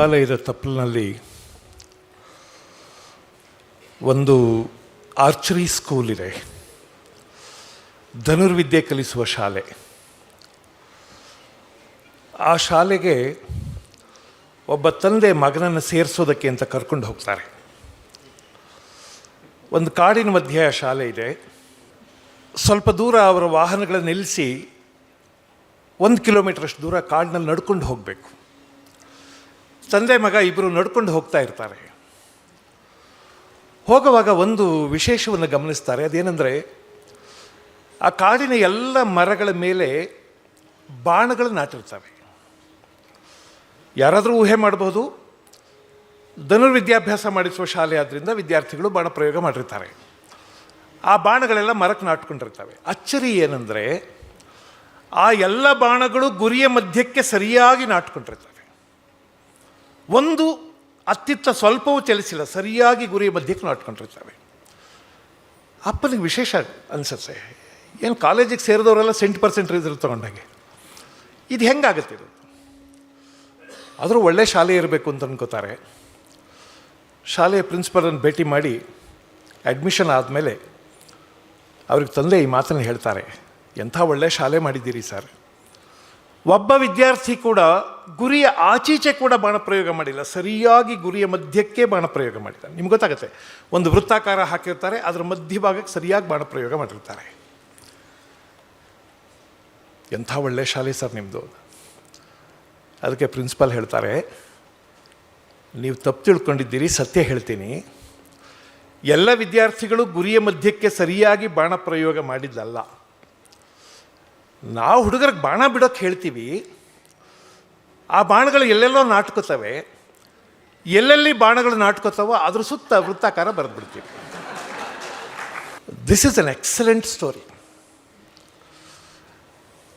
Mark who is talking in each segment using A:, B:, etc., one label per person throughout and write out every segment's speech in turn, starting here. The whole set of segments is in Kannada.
A: ದೇವಾಲಯದ ತಪ್ಪಲಿನಲ್ಲಿ ಒಂದು ಆರ್ಚರಿ ಸ್ಕೂಲ್ ಇದೆ. ಧನುರ್ವಿದ್ಯೆ ಕಲಿಸುವ ಶಾಲೆ. ಆ ಶಾಲೆಗೆ ಒಬ್ಬ ತಂದೆ ಮಗನನ್ನು ಸೇರಿಸೋದಕ್ಕೆ ಅಂತ ಕರ್ಕೊಂಡು ಹೋಗ್ತಾರೆ. ಒಂದು ಕಾಡಿನ ಮಧ್ಯೆ ಆ ಶಾಲೆ ಇದೆ. ಸ್ವಲ್ಪ ದೂರ ಅವರ ವಾಹನಗಳನ್ನು ನಿಲ್ಲಿಸಿ ಒಂದು ಕಿಲೋಮೀಟ್ರಷ್ಟು ದೂರ ಕಾಡಿನಲ್ಲಿ ನಡ್ಕೊಂಡು ಹೋಗಬೇಕು. ತಂದೆ ಮಗ ಇಬ್ಬರು ನಡ್ಕೊಂಡು ಹೋಗ್ತಾ ಇರ್ತಾರೆ. ಹೋಗುವಾಗ ಒಂದು ವಿಶೇಷವನ್ನು ಗಮನಿಸ್ತಾರೆ. ಅದೇನೆಂದರೆ, ಆ ಕಾಡಿನ ಎಲ್ಲ ಮರಗಳ ಮೇಲೆ ಬಾಣಗಳು ನಾಟಿರ್ತವೆ. ಯಾರಾದರೂ ಊಹೆ ಮಾಡಬಹುದು ಧನುರ್ವಿದ್ಯಾಭ್ಯಾಸ ಮಾಡಿಸುವ ಶಾಲೆ ಆದ್ದರಿಂದ ವಿದ್ಯಾರ್ಥಿಗಳು ಬಾಣ ಪ್ರಯೋಗ ಮಾಡಿರ್ತಾರೆ. ಆ ಬಾಣಗಳೆಲ್ಲ ಮರಕ್ಕೆ ನಾಟ್ಕೊಂಡಿರ್ತವೆ. ಅಚ್ಚರಿ ಏನಂದರೆ, ಆ ಎಲ್ಲ ಬಾಣಗಳು ಗುರಿಯ ಮಧ್ಯಕ್ಕೆ ಸರಿಯಾಗಿ ನಾಟ್ಕೊಂಡಿರ್ತವೆ. ಒಂದು ಅತ್ತಿತ್ತ ಸ್ವಲ್ಪವೂ ಚಲಿಸಿಲ್ಲ, ಸರಿಯಾಗಿ ಗುರಿಯ ಮಧ್ಯಕ್ಕೆ ನಾಟ್ಕೊಂಡಿರ್ತವೆ ಅಪ್ಪನಿಗೆ ವಿಶೇಷ ಅನಿಸುತ್ತೆ, ಏನು ಕಾಲೇಜಿಗೆ ಸೇರಿದವರೆಲ್ಲ ಸೆಂಟ್ ಪರ್ಸೆಂಟ್ ರಿಸಲ್ಟ್ ತೊಗೊಂಡಂಗೆ. ಇದು ಹೆಂಗಾಗುತ್ತೆ ಇದು? ಆದರೂ ಒಳ್ಳೆ ಶಾಲೆ ಇರಬೇಕು ಅಂತ ಅನ್ಕೋತಾರೆ. ಶಾಲೆಯ ಪ್ರಿನ್ಸಿಪಲನ್ನು ಭೇಟಿ ಮಾಡಿ ಅಡ್ಮಿಷನ್ ಆದಮೇಲೆ ಅವ್ರಿಗೆ ತಂದೆ ಈ ಮಾತನ್ನು ಹೇಳ್ತಾರೆ, ಎಂಥ ಒಳ್ಳೆ ಶಾಲೆ ಮಾಡಿದ್ದೀರಿ ಸರ್. ಒಬ್ಬ ವಿದ್ಯಾರ್ಥಿ ಕೂಡ ಗುರಿಯ ಆಚೀಚೆ ಕೂಡ ಬಾಣ ಪ್ರಯೋಗ ಮಾಡಿಲ್ಲ. ಸರಿಯಾಗಿ ಗುರಿಯ ಮಧ್ಯಕ್ಕೆ ಬಾಣ ಪ್ರಯೋಗ ಮಾಡಿದ್ದಾರೆ ನಿಮ್ಗೆ ಗೊತ್ತಾಗುತ್ತೆ? ಒಂದು ವೃತ್ತಾಕಾರ ಹಾಕಿರ್ತಾರೆ, ಅದರ ಮಧ್ಯಭಾಗಕ್ಕೆ ಸರಿಯಾಗಿ ಬಾಣ ಪ್ರಯೋಗ ಮಾಡಿರ್ತಾರೆ. ಎಂಥ ಒಳ್ಳೆ ಶಾಲೆ ಸರ್ ನಿಮ್ಮದು ಅದಕ್ಕೆ ಪ್ರಿನ್ಸಿಪಾಲ್ ಹೇಳ್ತಾರೆ, ನೀವು ತಪ್ಪು ತಿಳ್ಕೊಂಡಿದ್ದೀರಿ, ಸತ್ಯ ಹೇಳ್ತೀನಿ. ಎಲ್ಲ ವಿದ್ಯಾರ್ಥಿಗಳು ಗುರಿಯ ಮಧ್ಯಕ್ಕೆ ಸರಿಯಾಗಿ ಬಾಣ ಪ್ರಯೋಗ ಮಾಡಿದ್ದಲ್ಲ. ನಾವು ಹುಡುಗರಿಗೆ ಬಾಣ ಬಿಡೋಕ್ಕೆ ಹೇಳ್ತೀವಿ. ಆ ಬಾಣಗಳು ಎಲ್ಲೆಲ್ಲೋ ನಾಟ್ಕೋತವೆ ಎಲ್ಲೆಲ್ಲಿ ಬಾಣಗಳು ನಾಟ್ಕೋತಾವೋ ಅದ್ರ ಸುತ್ತ ವೃತ್ತಾಕಾರ ಬರೆದ್ಬಿಡ್ತೀವಿ. This is an excellent story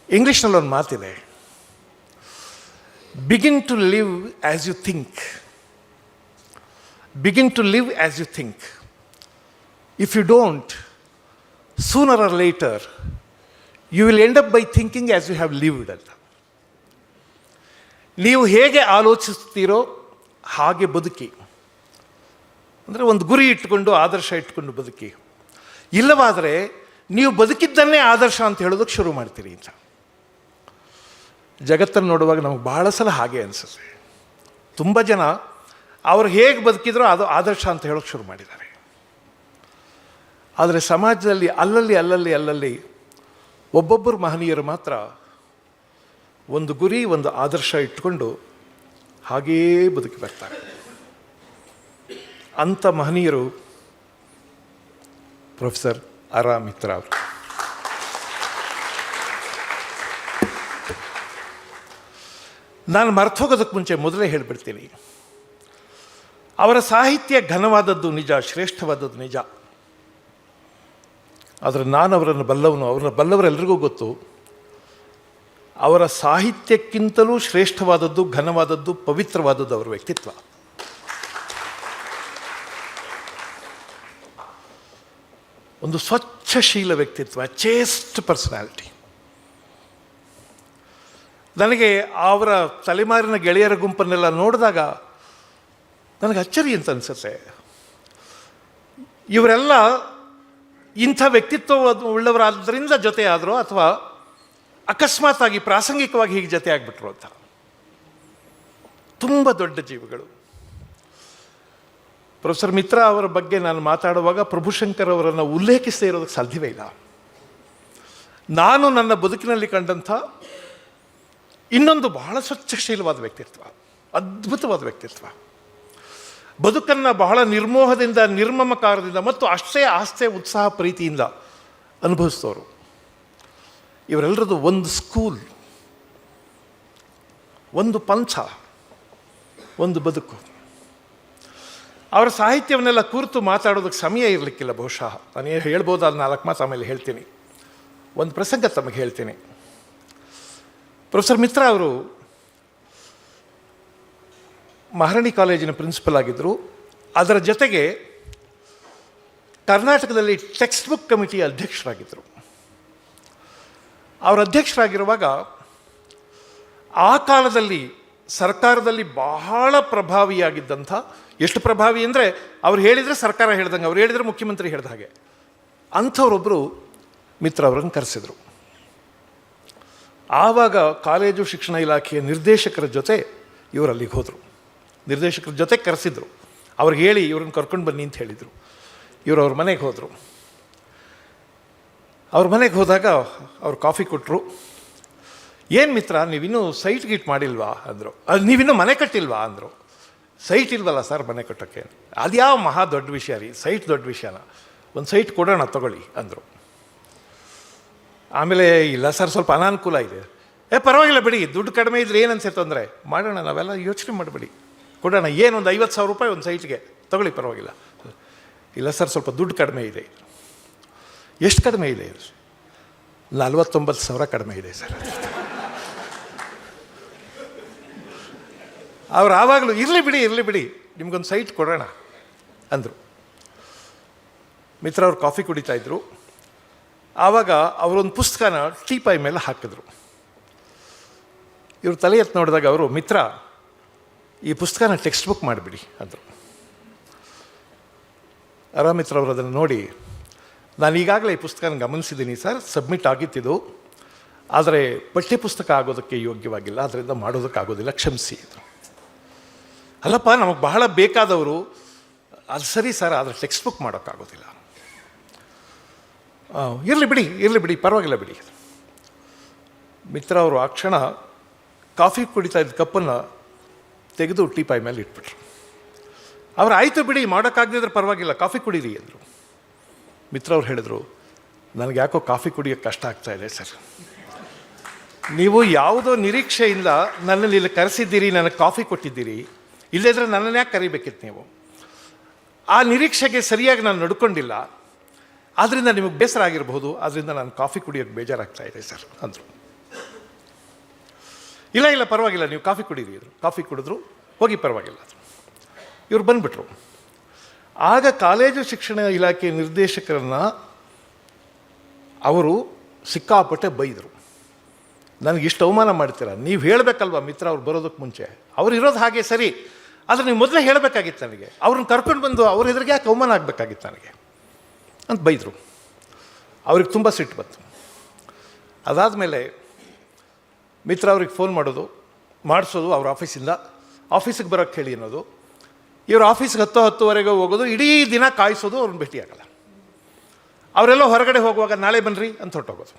A: ಇಂಗ್ಲೀಷ್ನಲ್ಲಿ ಒಂದು ಮಾತಿದೆ. Begin to live as you think begin to live as you think if you don't sooner or later you will end up by thinking as you have lived ಅಂತ. ನೀವು ಹೇಗೆ ಆಲೋಚಿಸ್ತೀರೋ ಹಾಗೆ ಬದುಕಿ. ಅಂದರೆ ಒಂದು ಗುರಿ ಇಟ್ಕೊಂಡು ಆದರ್ಶ ಇಟ್ಕೊಂಡು ಬದುಕಿ. ಇಲ್ಲವಾದರೆ ನೀವು ಬದುಕಿದ್ದನ್ನೇ ಆದರ್ಶ ಅಂತ ಹೇಳೋದಕ್ಕೆ ಶುರು ಮಾಡ್ತೀರಿ ಅಂತ. ಜಗತ್ತನ್ನು ನೋಡುವಾಗ ನಮಗೆ ಭಾಳ ಸಲ ಹಾಗೆ ಅನಿಸುತ್ತೆ. ತುಂಬ ಜನ ಅವರು ಹೇಗೆ ಬದುಕಿದ್ರೋ ಅದು ಆದರ್ಶ ಅಂತ ಹೇಳೋಕ್ಕೆ ಶುರು ಮಾಡಿದ್ದಾರೆ. ಆದರೆ ಸಮಾಜದಲ್ಲಿ ಅಲ್ಲಲ್ಲಿ ಅಲ್ಲಲ್ಲಿ ಅಲ್ಲಲ್ಲಿ ಒಬ್ಬೊಬ್ಬರು ಮಹನೀಯರು ಮಾತ್ರ ಒಂದು ಗುರಿ, ಒಂದು ಆದರ್ಶ ಇಟ್ಟುಕೊಂಡು ಹಾಗೇ ಬದುಕಿ ಬರ್ತಾರೆ. ಅಂಥ ಮಹನೀಯರು ಪ್ರೊಫೆಸರ್ ಅರಾ ಮಿತ್ರ ಅವರು. ನಾನು ಮರ್ತೋಗೋದಕ್ಕೆ ಮುಂಚೆ ಮೊದಲೇ ಹೇಳಿಬಿಡ್ತೀನಿ. ಅವರ ಸಾಹಿತ್ಯ ಘನವಾದದ್ದು ನಿಜ, ಶ್ರೇಷ್ಠವಾದದ್ದು ನಿಜ. ಆದರೆ ನಾನು ಅವರನ್ನು ಬಲ್ಲವನು ಅವರ ಬಲ್ಲವರೆಲ್ಲರಿಗೂ ಗೊತ್ತು, ಅವರ ಸಾಹಿತ್ಯಕ್ಕಿಂತಲೂ ಶ್ರೇಷ್ಠವಾದದ್ದು, ಘನವಾದದ್ದು, ಪವಿತ್ರವಾದದ್ದು ಅವರ ವ್ಯಕ್ತಿತ್ವ. ಒಂದು ಸ್ವಚ್ಛಶೀಲ ವ್ಯಕ್ತಿತ್ವ ಚೇಸ್ಟ್ ಪರ್ಸನಾಲಿಟಿ ನನಗೆ ಅವರ ತಲೆಮಾರಿನ ಗೆಳೆಯರ ಗುಂಪನ್ನೆಲ್ಲ ನೋಡಿದಾಗ ನನಗೆ ಅಚ್ಚರಿ ಅಂತ ಅನಿಸುತ್ತೆ. ಇವರೆಲ್ಲ ಇಂಥ ವ್ಯಕ್ತಿತ್ವ ಉಳ್ಳವರಾದ್ದರಿಂದ ಜೊತೆ ಆದರೂ ಅಥವಾ ಅಕಸ್ಮಾತ್ತಾಗಿ ಪ್ರಾಸಂಗಿಕವಾಗಿ ಹೀಗೆ ಜೊತೆ ಆಗಿಬಿಟ್ರು ಅಂತ. ತುಂಬ ದೊಡ್ಡ ಜೀವಿಗಳು. ಪ್ರೊಫೆಸರ್ ಮಿತ್ರ ಅವರ ಬಗ್ಗೆ ನಾನು ಮಾತಾಡುವಾಗ ಪ್ರಭುಶಂಕರ್ ಅವರನ್ನು ಉಲ್ಲೇಖಿಸದೇ ಇರೋದಕ್ಕೆ ಸಾಧ್ಯವೇ ಇಲ್ಲ. ನಾನು ನನ್ನ ಬದುಕಿನಲ್ಲಿ ಕಂಡಂಥ ಇನ್ನೊಂದು ಬಹಳ ಸ್ವಚ್ಛಶೀಲವಾದ ವ್ಯಕ್ತಿತ್ವ, ಅದ್ಭುತವಾದ ವ್ಯಕ್ತಿತ್ವ. ಬದುಕನ್ನು ಬಹಳ ನಿರ್ಮೋಹದಿಂದ, ನಿರ್ಮಮಕಾರದಿಂದ ಮತ್ತು ಅಷ್ಟೇ ಆಸ್ತೆ ಉತ್ಸಾಹ, ಪ್ರೀತಿಯಿಂದ ಅನುಭವಿಸ್ತವರು. ಇವರೆಲ್ಲರದು ಒಂದು ಸ್ಕೂಲ್ ಒಂದು ಪಂಥ ಒಂದು ಬದುಕು. ಅವರ ಸಾಹಿತ್ಯವನ್ನೆಲ್ಲ ಕುರಿತು ಮಾತಾಡೋದಕ್ಕೆ ಸಮಯ ಇರಲಿಕ್ಕಿಲ್ಲ ಬಹುಶಃ. ನಾನು ಹೇಳ್ಬೋದಾದ ನಾಲ್ಕು ಮಾತು ಆಮೇಲೆ ಹೇಳ್ತೀನಿ. ಒಂದು ಪ್ರಸಂಗ ತಮಗೆ ಹೇಳ್ತೀನಿ. ಪ್ರೊಫೆಸರ್ ಮಿತ್ರ ಅವರು ಮಹಾರಾಣಿ ಕಾಲೇಜಿನ ಪ್ರಿನ್ಸಿಪಲ್ ಆಗಿದ್ದರು ಅದರ ಜೊತೆಗೆ ಕರ್ನಾಟಕದಲ್ಲಿ ಟೆಕ್ಸ್ಟ್ ಬುಕ್ ಕಮಿಟಿಯ ಅಧ್ಯಕ್ಷರಾಗಿದ್ದರು ಅವರ ಅಧ್ಯಕ್ಷರಾಗಿರುವಾಗ ಆ ಕಾಲದಲ್ಲಿ ಸರ್ಕಾರದಲ್ಲಿ ಬಹಳ ಪ್ರಭಾವಿಯಾಗಿದ್ದಂಥ, ಎಷ್ಟು ಪ್ರಭಾವಿ ಅಂದರೆ ಅವ್ರು ಹೇಳಿದರೆ ಸರ್ಕಾರ ಹೇಳ್ದಂಗೆ, ಅವ್ರು ಹೇಳಿದರೆ ಮುಖ್ಯಮಂತ್ರಿ ಹೇಳ್ದ ಹಾಗೆ. ಅಂಥವ್ರೊಬ್ಬರು ಮಿತ್ರ ಅವರನ್ನು ಕರೆಸಿದರು. ಆವಾಗ ಕಾಲೇಜು ಶಿಕ್ಷಣ ಇಲಾಖೆಯ ನಿರ್ದೇಶಕರ ಜೊತೆ ಇವರಲ್ಲಿಗೆ ಹೋದರು. ನಿರ್ದೇಶಕರ ಜೊತೆ ಕರೆಸಿದ್ರು. ಅವ್ರಿಗೆ ಹೇಳಿ ಇವ್ರನ್ನ ಕರ್ಕೊಂಡು ಬನ್ನಿ ಅಂತ ಹೇಳಿದರು. ಇವರು ಅವ್ರ ಮನೆಗೆ ಹೋದರು. ಅವ್ರ ಮನೆಗೆ ಹೋದಾಗ ಅವ್ರು ಕಾಫಿ ಕೊಟ್ಟರು ಏನು ಮಿತ್ರ, ನೀವಿನ್ನೂ ಸೈಟ್ ಗೀಟ್ ಮಾಡಿಲ್ವಾ? ಅಂದರು. ಅದು ನೀವಿನ್ನೂ ಮನೆ ಕಟ್ಟಿಲ್ವಾ? ಅಂದರು. ಸೈಟ್ ಇಲ್ವಲ್ಲ ಸರ್ ಮನೆ ಕಟ್ಟೋಕ್ಕೆ ಅದ್ಯಾವ ಮಹಾ ದೊಡ್ಡ ವಿಷಯ ರೀ. ಸೈಟ್ ದೊಡ್ಡ ವಿಷಯನ. ಒಂದು ಸೈಟ್ ಕೊಡೋಣ, ತಗೊಳ್ಳಿ. ಅಂದರು. ಆಮೇಲೆ, ಇಲ್ಲ ಸರ್, ಸ್ವಲ್ಪ ಅನಾನುಕೂಲ ಇದೆ. ಏ, ಪರವಾಗಿಲ್ಲ ಬಿಡಿ. ದುಡ್ಡು ಕಡಿಮೆ ಇದ್ರೆ ಏನು ಅನ್ಸುತ್ತೆ ತೊಂದರೆ? ಮಾಡೋಣ, ನಾವೆಲ್ಲ ಯೋಚನೆ ಮಾಡಬೇಡಿ. ಕೊಡೋಣ ಏನು ಒಂದು ಐವತ್ತು ಸಾವಿರ ರೂಪಾಯಿ ಒಂದು ಸೈಟ್ಗೆ ತಗೊಳ್ಳಿ, ಪರವಾಗಿಲ್ಲ. ಇಲ್ಲ ಸರ್, ಸ್ವಲ್ಪ ದುಡ್ಡು ಕಡಿಮೆ ಇದೆ. ಎಷ್ಟು ಕಡಿಮೆ ಇದೆ? ನಲ್ವತ್ತೊಂಬತ್ತು ಸಾವಿರ ಕಡಿಮೆ ಇದೆ ಸರ್. ಅವ್ರು ಆವಾಗಲೂ, ಇರಲಿ ಬಿಡಿ ಇರಲಿ ಬಿಡಿ, ನಿಮ್ಗೊಂದು ಸೈಟ್ ಕೊಡೋಣ, ಅಂದರು. ಮಿತ್ರ ಅವ್ರು ಕಾಫಿ ಕುಡಿತಾ ಇದ್ರು. ಆವಾಗ ಅವರೊಂದು ಪುಸ್ತಕನ ಟೀಪಾಯ್ ಮೇಲೆ ಹಾಕಿದ್ರು. ಇವ್ರು ತಲೆ ಎತ್ತು ನೋಡಿದಾಗ ಅವರು, ಮಿತ್ರ ಈ ಪುಸ್ತಕನ ಟೆಕ್ಸ್ಟ್ ಬುಕ್ ಮಾಡಿಬಿಡಿ, ಅಂದರು. ಅವರು ಅದನ್ನು ನೋಡಿ, ನಾನು ಈಗಾಗಲೇ ಈ ಪುಸ್ತಕನ ಗಮನಿಸಿದ್ದೀನಿ ಸರ್, ಸಬ್ಮಿಟ್ ಆಗಿತ್ತಿದು. ಆದರೆ ಪಠ್ಯಪುಸ್ತಕ ಆಗೋದಕ್ಕೆ ಯೋಗ್ಯವಾಗಿಲ್ಲ ಅದರಿಂದ ಮಾಡೋದಕ್ಕಾಗೋದಿಲ್ಲ, ಕ್ಷಮಿಸಿ, ಅಂದ್ರು. ಅಲ್ಲಪ್ಪ, ನಮಗೆ ಬಹಳ ಬೇಕಾದವರು, ಅದು ಸರಿ ಸರ್, ಆದರೆ ಟೆಕ್ಸ್ಟ್ ಬುಕ್ ಮಾಡೋಕ್ಕಾಗೋದಿಲ್ಲ. ಇರಲಿ ಬಿಡಿ ಇರಲಿ ಬಿಡಿ, ಪರವಾಗಿಲ್ಲ ಬಿಡಿ ಮಿತ್ರ ಅವರು ಆ ಕ್ಷಣ ಕಾಫಿ ಕುಡಿತಾ ಇದ್ದ ಕಪ್ಪನ್ನು ತೆಗೆದು ಟೀಪಾಯ್ ಮೇಲೆ ಇಟ್ಬಿಟ್ರು. ಅವ್ರು ಆಯಿತು ಬಿಡಿ, ಮಾಡೋಕ್ಕಾಗದಿದ್ರೆ ಪರವಾಗಿಲ್ಲ, ಕಾಫಿ ಕುಡೀರಿ ಅಂದರು. ಮಿತ್ರ ಅವ್ರು ಹೇಳಿದರು, ನನಗೆ ಯಾಕೋ ಕಾಫಿ ಕುಡಿಯೋಕ್ಕೆ ಕಷ್ಟ ಆಗ್ತಾ ಇದೆ ಸರ್. ನೀವು ಯಾವುದೋ ನಿರೀಕ್ಷೆಯಿಂದ ನನ್ನಲ್ಲಿ ಇಲ್ಲಿ ಕರೆಸಿದ್ದೀರಿ, ನನಗೆ ಕಾಫಿ ಕೊಟ್ಟಿದ್ದೀರಿ. ಇಲ್ಲದ್ರೆ ನನ್ನನ್ನು ಯಾಕೆ ಕರಿಬೇಕಿತ್ತು ನೀವು? ಆ ನಿರೀಕ್ಷೆಗೆ ಸರಿಯಾಗಿ ನಾನು ನಡ್ಕೊಂಡಿಲ್ಲ. ಆದ್ದರಿಂದ ನಿಮಗೆ ಬೇಸರ ಆಗಿರಬಹುದು ಆದ್ದರಿಂದ ನಾನು ಕಾಫಿ ಕುಡಿಯೋಕ್ಕೆ ಬೇಜಾರಾಗ್ತಾ ಇದೆ ಸರ್, ಅಂದರು. ಇಲ್ಲ ಇಲ್ಲ, ಪರವಾಗಿಲ್ಲ. ನೀವು ಕಾಫಿ ಕುಡೀರಿ. ಇದ್ರು ಕಾಫಿ ಕುಡಿದ್ರು, ಹೋಗಿ ಪರವಾಗಿಲ್ಲ. ಇವರು ಬಂದುಬಿಟ್ರು. ಆಗ ಕಾಲೇಜು ಶಿಕ್ಷಣ ಇಲಾಖೆ ನಿರ್ದೇಶಕರನ್ನು ಅವರು ಸಿಕ್ಕಾಪಟ್ಟೆ ಬೈದರು. ನನಗೆ ಇಷ್ಟು ಅವಮಾನ ಮಾಡ್ತೀರಾ? ನೀವು ಹೇಳಬೇಕಲ್ವ ಮಿತ್ರ, ಅವ್ರು ಬರೋದಕ್ಕೆ ಮುಂಚೆ? ಅವ್ರು ಇರೋದು ಹಾಗೆ ಸರಿ, ಆದರೆ ನೀವು ಮೊದಲೇ ಹೇಳಬೇಕಾಗಿತ್ತು ನನಗೆ. ಅವ್ರನ್ನ ಕರ್ಕೊಂಡು ಬಂದು ಅವ್ರ ಎದುರಿಗೆ ಯಾಕೆ ಅವಮಾನ ಆಗಬೇಕಾಗಿತ್ತು ನನಗೆ? ಅಂತ ಬೈದರು. ಅವ್ರಿಗೆ ತುಂಬ ಸಿಟ್ಟು ಬಂತು. ಅದಾದಮೇಲೆ ಮಿತ್ರ ಅವ್ರಿಗೆ ಫೋನ್ ಮಾಡೋದು, ಮಾಡಿಸೋದು ಅವ್ರ ಆಫೀಸಿಂದ ಆಫೀಸಿಗೆ ಬರೋಕ್ಕೆ ಹೇಳಿ ಅನ್ನೋದು. ಇವರು ಆಫೀಸ್ಗೆ ಹತ್ತು ಹತ್ತುವರೆಗೆ ಹೋಗೋದು, ಇಡೀ ದಿನ ಕಾಯಿಸೋದು ಅವ್ರನ್ನ ಭೇಟಿಯಾಗಲ್ಲ ಅವರೆಲ್ಲ ಹೊರಗಡೆ ಹೋಗುವಾಗ, ನಾಳೆ ಬನ್ನಿರಿ ಅಂತ ಹೊರಟೋಗೋದು.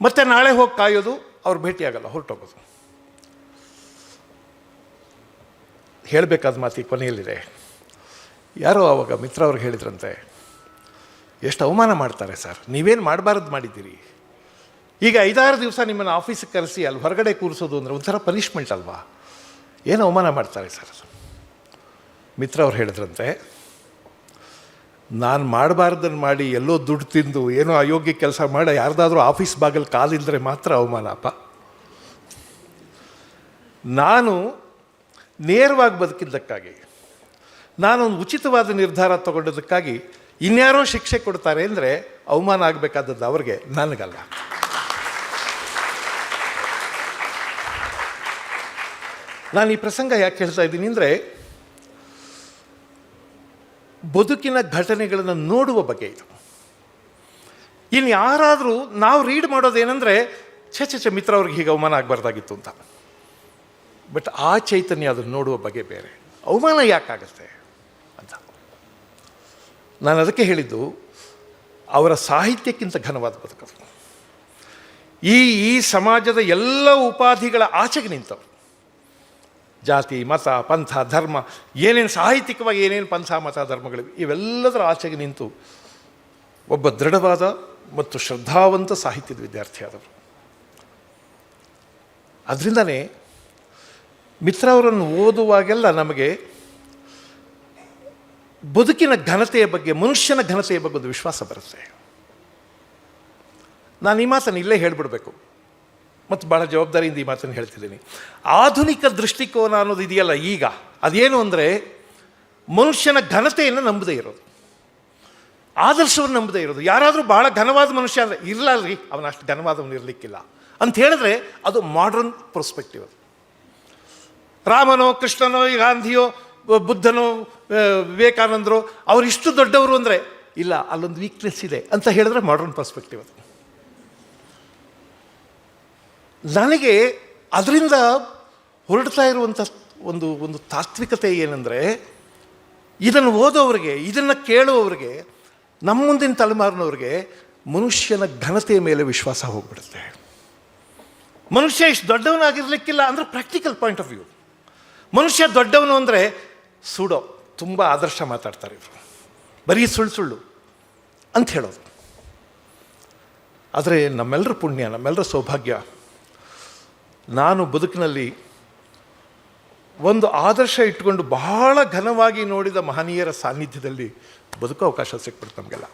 A: ಮತ್ತೆ ನಾಳೆ ಹೋಗಿ ಕಾಯೋದು, ಅವ್ರು ಭೇಟಿಯಾಗಲ್ಲ ಹೊರಟೋಗೋದು. ಹೇಳಬೇಕಾದ ಮಾತಿ ಕೊನೆಯಲ್ಲಿದೆ. ಯಾರೋ ಆವಾಗ ಮಿತ್ರ ಅವ್ರಿಗೆ ಹೇಳಿದ್ರಂತೆ, ಎಷ್ಟು ಅವಮಾನ ಮಾಡ್ತಾರೆ ಸರ್, ನೀವೇನು ಮಾಡಬಾರ್ದು ಮಾಡಿದ್ದೀರಿ? ಈಗ ಐದಾರು ದಿವಸ ನಿಮ್ಮನ್ನು ಆಫೀಸಿಗೆ ಕರೆಸಿ ಅಲ್ಲಿ ಹೊರಗಡೆ ಕೂರಿಸೋದು ಅಂದರೆ ಒಂಥರ ಪನಿಷ್ಮೆಂಟ್ ಅಲ್ವಾ? ಏನು ಅವಮಾನ ಮಾಡ್ತಾರೆ ಸರ್ ಮಿತ್ರ ಅವ್ರು ಹೇಳಿದ್ರಂತೆ, ನಾನು ಮಾಡಬಾರ್ದನ್ನು ಮಾಡಿ ಎಲ್ಲೋ ದುಡ್ಡು ತಿಂದು ಏನೋ ಅಯೋಗ್ಯ ಕೆಲಸ ಮಾಡಿ, ಯಾರ್ದಾದ್ರೂ ಆಫೀಸ್ ಬಾಗಿಲು ಕಾಲಿಲ್ಲದ್ರೆ ಮಾತ್ರ ಅವಮಾನ ಅವಮಾನಪ್ಪ ನಾನು ನೇರವಾಗಿ ಬದುಕಿದ್ದಕ್ಕಾಗಿ, ನಾನೊಂದು ಉಚಿತವಾದ ನಿರ್ಧಾರ ತಗೊಂಡದಕ್ಕಾಗಿ ಇನ್ಯಾರೋ ಶಿಕ್ಷೆ ಕೊಡ್ತಾರೆ ಅಂದರೆ ಅವಮಾನ ಆಗಬೇಕಾದದ್ದು ಅವ್ರಿಗೆ, ನನಗಲ್ಲ. ನಾನು ಈ ಪ್ರಸಂಗ ಯಾಕೆ ಹೇಳ್ತಾ ಇದ್ದೀನಿ ಅಂದರೆ, ಬದುಕಿನ ಘಟನೆಗಳನ್ನು ನೋಡುವ ಬಗ್ಗೆ ಇದು. ಇನ್ನು ಯಾರಾದರೂ ನಾವು ರೀಡ್ ಮಾಡೋದೇನೆಂದರೆ ಛೆ ಛೆ ಛೆ, ಮಿತ್ರ ಅವ್ರಿಗೆ ಹೀಗೆ ಅವಮಾನ ಆಗಬಾರ್ದಾಗಿತ್ತು ಅಂತ. ಬಟ್ ಆ ಚೈತನ್ಯ ಅದನ್ನು ನೋಡುವ ಬಗ್ಗೆ ಬೇರೆ. ಅವಮಾನ ಯಾಕಾಗತ್ತೆ ಅಂತ. ನಾನು ಅದಕ್ಕೆ ಹೇಳಿದ್ದು, ಅವರ ಸಾಹಿತ್ಯಕ್ಕಿಂತ ಘನವಾದ ಬದುಕದು. ಈ ಈ ಸಮಾಜದ ಎಲ್ಲ ಉಪಾಧಿಗಳ ಆಚೆಗೆ ನಿಂತವರು. ಜಾತಿ, ಮತ, ಪಂಥ, ಧರ್ಮ, ಏನೇನು ಸಾಹಿತ್ಯಿಕವಾಗಿ ಏನೇನು ಪಂಥ, ಮತ, ಧರ್ಮಗಳಿವೆ, ಇವೆಲ್ಲದರ ಆಚೆಗೆ ನಿಂತು ಒಬ್ಬ ದೃಢವಾದ ಮತ್ತು ಶ್ರದ್ಧಾವಂತ ಸಾಹಿತ್ಯದ ವಿದ್ಯಾರ್ಥಿಯಾದವರು ಅದರಿಂದನೇ ಮಿತ್ರ ಅವರನ್ನು ಓದುವಾಗೆಲ್ಲ ನಮಗೆ ಬದುಕಿನ ಘನತೆಯ ಬಗ್ಗೆ, ಮನುಷ್ಯನ ಘನತೆಯ ಬಗ್ಗೆ ಒಂದು ವಿಶ್ವಾಸ ಬರುತ್ತೆ. ನಾನು ಈ ಮಾತನ್ನು ಇಲ್ಲೇ ಹೇಳಿಬಿಡ್ಬೇಕು. ಮತ್ತು ಭಾಳ ಜವಾಬ್ದಾರಿಯಿಂದ ಈ ಮಾತನ್ನು ಹೇಳ್ತಿದ್ದೀನಿ. ಆಧುನಿಕ ದೃಷ್ಟಿಕೋನ ಅನ್ನೋದು ಇದೆಯಲ್ಲ ಈಗ. ಅದೇನು ಅಂದರೆ ಮನುಷ್ಯನ ಘನತೆಯನ್ನು ನಂಬದೇ ಇರೋದು. ಆದರ್ಶವನ್ನು ನಂಬದೇ ಇರೋದು. ಯಾರಾದರೂ ಭಾಳ ಘನವಾದ ಮನುಷ್ಯ ಅಂದರೆ ಇರಲಾರ್ರಿ, ಅವನ ಅಷ್ಟು ಘನವಾದವನು ಇರಲಿಕ್ಕಿಲ್ಲ. ಅಂತ ಹೇಳಿದ್ರೆ ಅದು ಮಾಡ್ರನ್ ಪರ್ಸ್ಪೆಕ್ಟಿವ್ ಅದು. ರಾಮನೋ, ಕೃಷ್ಣನೋ, ಗಾಂಧಿಯೋ ಬುದ್ಧನೋ ವಿವೇಕಾನಂದರೋ ವಿವೇಕಾನಂದರು, ಅವ್ರು ಇಷ್ಟು ದೊಡ್ಡವರು ಅಂದರೆ ಇಲ್ಲ, ಅಲ್ಲೊಂದು ವೀಕ್ನೆಸ್ ಇದೆ ಅಂತ ಹೇಳಿದ್ರೆ ಮಾಡರ್ನ್ ಪರ್ಸ್ಪೆಕ್ಟಿವ್ ಅದು. ನನಗೆ ಅದರಿಂದ ಹೊರಡ್ತಾ ಇರುವಂಥ ಒಂದು ಒಂದು ತಾತ್ವಿಕತೆ ಏನಂದರೆ, ಇದನ್ನು ಓದೋವ್ರಿಗೆ, ಇದನ್ನು ಕೇಳುವವರಿಗೆ, ನಮ್ಮ ಮುಂದಿನ ತಲೆಮಾರಿನವ್ರಿಗೆ ಮನುಷ್ಯನ ಘನತೆಯ ಮೇಲೆ ವಿಶ್ವಾಸ ಹೋಗ್ಬಿಡುತ್ತೆ. ಮನುಷ್ಯ ಇಷ್ಟು ದೊಡ್ಡವನಾಗಿರ್ಲಿಕ್ಕಿಲ್ಲ ಅಂದರೆ ಪ್ರಾಕ್ಟಿಕಲ್ ಪಾಯಿಂಟ್ ಆಫ್ ವ್ಯೂ ಮನುಷ್ಯ ದೊಡ್ಡವನು ಅಂದರೆ ಸುಡೋ, ತುಂಬ ಆದರ್ಶ ಮಾತಾಡ್ತಾರೆ ಇವರು. ಬರೀ ಸುಳ್ಳು ಸುಳ್ಳು ಅಂತ ಹೇಳೋದು. ಆದರೆ ನಮ್ಮೆಲ್ಲರ ಪುಣ್ಯ ನಮ್ಮೆಲ್ಲರ ಸೌಭಾಗ್ಯ ನಾನು ಬದುಕಿನಲ್ಲಿ ಒಂದು ಆದರ್ಶ ಇಟ್ಟುಕೊಂಡು ಬಹಳ ಘನವಾಗಿ ನೋಡಿದ ಮಹನೀಯರ ಸಾನ್ನಿಧ್ಯದಲ್ಲಿ ಬದುಕೋ ಅವಕಾಶ ಸಿಕ್ಬಿಡ್ತು ನಮಗೆಲ್ಲ.